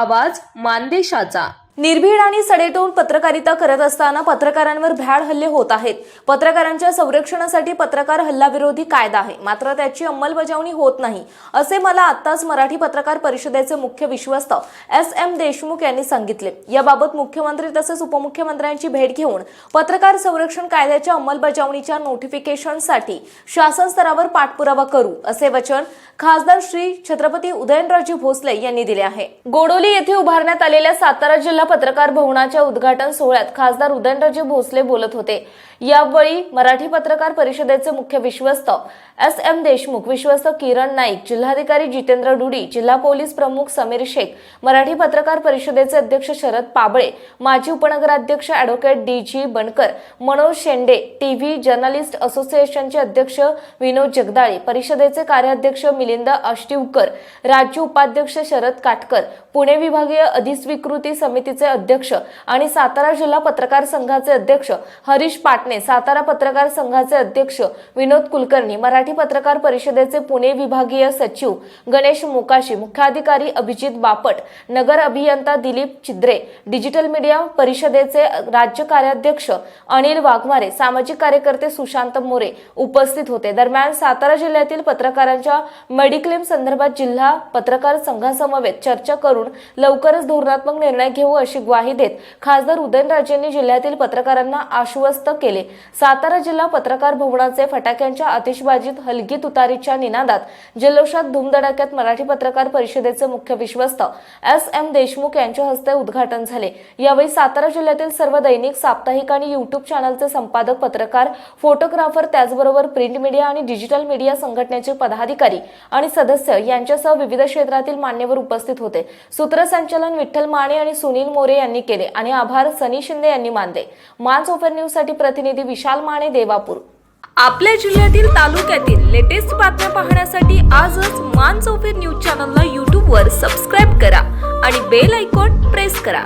आवाज मानदेशाचा. निर्भीड आणि सडेटवून पत्रकारिता करत असताना पत्रकारांवर भ्याड हल्ले होत आहेत. पत्रकारांच्या संरक्षणासाठी पत्रकार हल्लाविरोधी कायदा आहे. मात्र त्याची अंमलबजावणी होत नाही असे मला आत्ताच मराठी पत्रकार परिषदेचे मुख्य विश्वस्त एस एम देशमुख यांनी सांगितले. याबाबत मुख्यमंत्री तसेच उपमुख्यमंत्र्यांची भेट घेऊन पत्रकार संरक्षण कायद्याच्या अंमलबजावणीच्या नोटिफिकेशनसाठी शासन स्तरावर पाठपुरावा करू असे वचन खासदार श्री छत्रपती उदयनराजे भोसले यांनी दिले आहे. गोडोली येथे उभारण्यात आलेल्या सातारा जिल्हा पत्रकार भवनाच्या उद्घाटन सोहळ्यात खासदार उदयनराजे भोसले बोलत होते. यावेळी मराठी पत्रकार परिषदेचे मुख्य विश्वस्त एस एम देशमुख विश्वस्त किरण नाईक जिल्हाधिकारी जितेंद्र डुडी जिल्हा पोलीस प्रमुख समीर शेख मराठी पत्रकार परिषदेचे अध्यक्ष शरद पाबळे माजी उपनगराध्यक्ष advocate D G Bankar Manoj Shende TV journalist असोसिएशनचे अध्यक्ष विनोद जगदाळे परिषदेचे कार्याध्यक्ष मिलिंद आष्टीवकर राज्य उपाध्यक्ष शरद काटकर पुणे विभागीय अधिस्वीकृती समिती समितीचे अध्यक्ष आणि सातारा जिल्हा पत्रकार संघाचे अध्यक्ष हरीश पाटणे सातारा पत्रकार संघाचे अध्यक्ष विनोद कुलकर्णी मराठी पत्रकार परिषदेचे पुणे विभागीय सचिव गणेश मोकाशी मुख्याधिकारी अभिजित बापट नगर अभियंता दिलीप चिद्रे डिजिटल मीडिया परिषदेचे राज्य कार्याध्यक्ष अनिल वाघमारे सामाजिक कार्यकर्ते सुशांत मोरे उपस्थित होते. दरम्यान सातारा जिल्ह्यातील पत्रकारांच्या मेडिक्लेम संदर्भात जिल्हा पत्रकार संघासमवेत चर्चा करून लवकरच धोरणात्मक निर्णय घेऊ अशी ग्वाही देत खासदार उदयनराजेंनी जिल्ह्यातील पत्रकारांना आश्वस्त केले. सातारा जिल्हा पत्रकार भवनाचे फटाक्यांच्या आतिषबाजीत हलगी तुतारीच्या निनादात जल्लोषात धुमधडाक्यात मराठी पत्रकार परिषदेचे मुख्य विश्वस्त एस एम देशमुख यांच्या हस्ते उद्घाटन झाले. यावेळी सातारा जिल्ह्यातील सर्व दैनिक साप्ताहिक आणि युट्यूब चॅनलचे संपादक पत्रकार फोटोग्राफर त्याचबरोबर प्रिंट मीडिया आणि डिजिटल मीडिया संघटनेचे पदाधिकारी आणि सदस्य यांच्यासह विविध क्षेत्रातील मान्यवर उपस्थित होते. सूत्रसंचालन विठ्ठल माने आणि सुनील मोरे यांनी केले आणि आभार सनी शिंदे यांनी मानले. मान्स ओपन न्यूजसाठी प्रतिनिधी विशाल माने देवापूर. आपल्या जिल्ह्यातील तालुक्यातील लेटेस्ट बातम्या पाहण्यासाठी आजच मान चौफेर न्यूज चॅनलला यूट्यूबवर सबस्क्राईब करा आणि बेल आयकॉन प्रेस करा.